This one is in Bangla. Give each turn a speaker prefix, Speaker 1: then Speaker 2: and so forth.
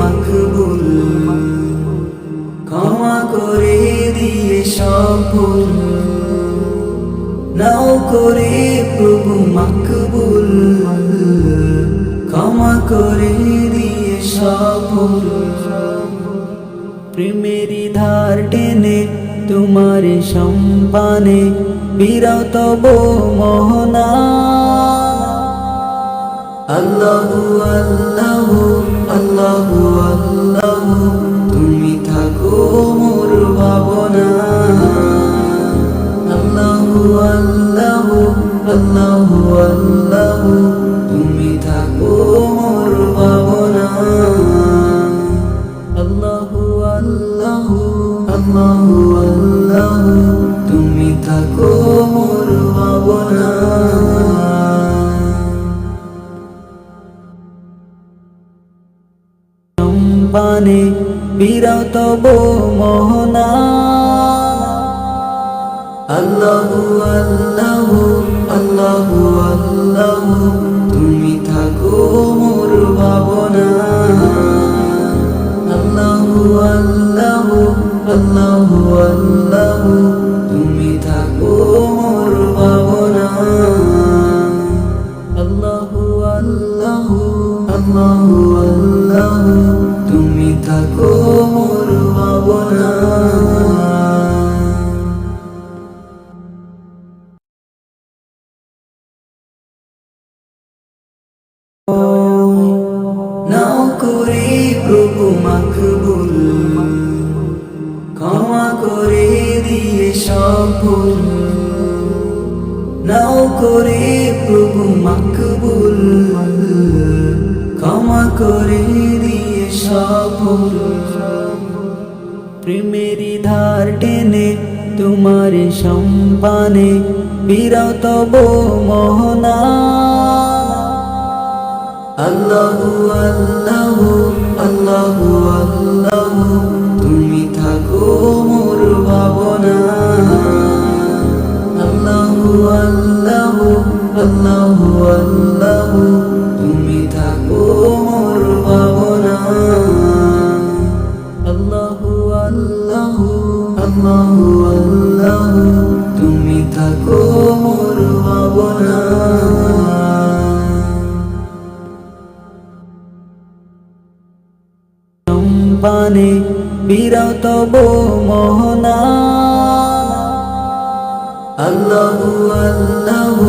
Speaker 1: মাকবুল, ক্ষমা করে দিয়ে সব ভুল নাও করে প্রভু মাকবুল, ক্ষমা করে দিয়ে সব ভুল প্রেমেরই ধার টেনে তোমার সম্পানে বিরত মোহনা। আল্লাহু আল্লাহু আল্লাহু আল্লাহু, তুমি থাকো মোর ভাবনা। আল্লাহু আল্লাহু আল্লাহু আল্লাহু, তুমি থাকো মোর ভাবনা। আল্লাহু আল্লাহু আল্লাহু আল্লাহু, তুমি থাকো সম্পানে বিরত মোহনা। আল্লাহু আল্লাহু আল্লাহু আল্লাহু, তুমি থাকো মোর ভাবনা। আল্লাহু আল্লাহু আল্লাহু আল্লাহু, তুমি থাকো মোর ভাবনা। আল্লাহু আল্লাহু আল্লাহু আল্লাহু, তুমি থাকো মোর ভাবনা। মাকবুল, ক্ষমা করে দিয়ে সব নাও করে প্রভু মাকবুল করে দিয়ে সব প্রেমেরি প্রেমেরই ধার টেনে তোমার সম্পানে বিরত মোহনা আল্লাহু আল্লাহু আল্লাহু আল্লাহু, তুমি থাকো মোর ভাবনা। আল্লাহু আল্লাহু আল্লাহু আল্লাহু, তুমি থাকো মোর ভাবনা। সম্পানে বিরত মোহনা। আল্লাহু আল্লাহু